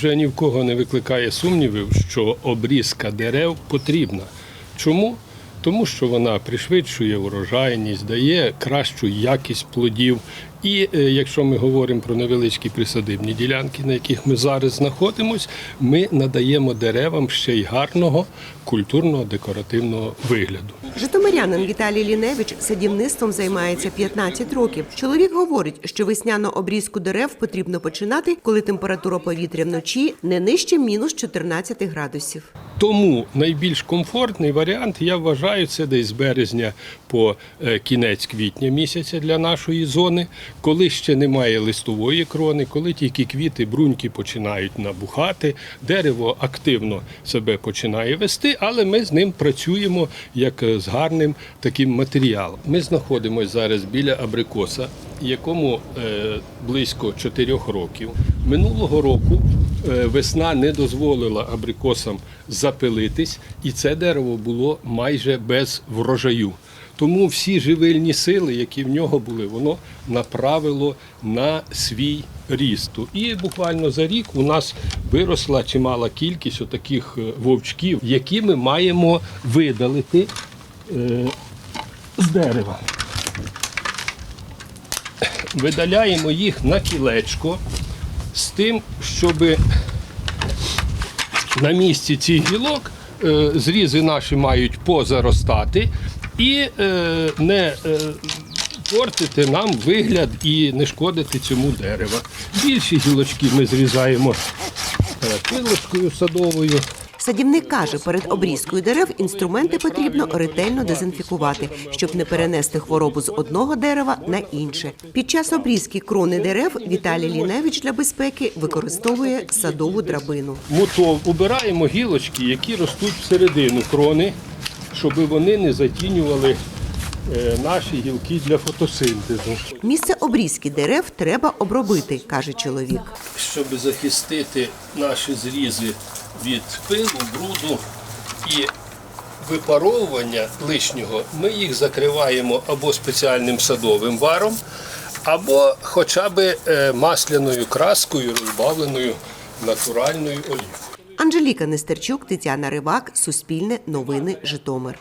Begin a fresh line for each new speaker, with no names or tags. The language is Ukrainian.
вже ні в кого не викликає сумнівів, що обрізка дерев потрібна. Чому? Тому що вона пришвидшує урожайність, дає кращу якість плодів. І е, якщо ми говоримо про невеличкі присадибні ділянки, на яких ми зараз знаходимося, ми надаємо деревам ще й гарного культурного декоративного вигляду.
Житомирянин Віталій Ліневич садівництвом займається 15 років. Чоловік говорить, що весняну обрізку дерев потрібно починати, коли температура повітря вночі не нижче мінус 14 градусів.
Тому найбільш комфортний варіант, я вважаю, це десь з березня по е, кінець квітня місяця для нашої зони, коли ще немає листової крони, коли тільки квіти, бруньки починають набухати, дерево активно себе починає вести, але ми з ним працюємо як е, з гарним таким матеріалом. Ми знаходимося зараз біля абрикоса, якому е, близько 4 років. Минулого року е, весна не дозволила абрикосам запилитись, і це дерево було майже без врожаю. Тому всі живильні сили, які в нього були, воно направило на свій ріст. І буквально за рік у нас виросла чимала кількість отаких е, вовчків, які ми маємо видалити з дерева. Видаляємо їх на кілечко з тим, щоб на місці цих гілок е, зрізи наші мають позаростати і е, не е, портити нам вигляд і не шкодити цьому дерева. Більші гілочки ми зрізаємо пилочкою садовою.
Садівник каже, перед обрізкою дерев інструменти потрібно ретельно дезінфікувати, щоб не перенести хворобу з одного дерева на інше. Під час обрізки крони дерев Віталій Ліневич для безпеки використовує садову драбину.
Мотов убираємо гілочки, які ростуть всередину крони, щоб вони не затінювали е, наші гілки для фотосинтезу.
Місце обрізки дерев треба обробити, каже чоловік.
щоб захистити наші зрізи від пилу, бруду і випаровування лишнього, ми їх закриваємо або спеціальним садовим варом, або хоча б е, масляною краскою, розбавленою натуральною олією.
Анжеліка Нестерчук, Тетяна Ривак, Суспільне новини, Житомир.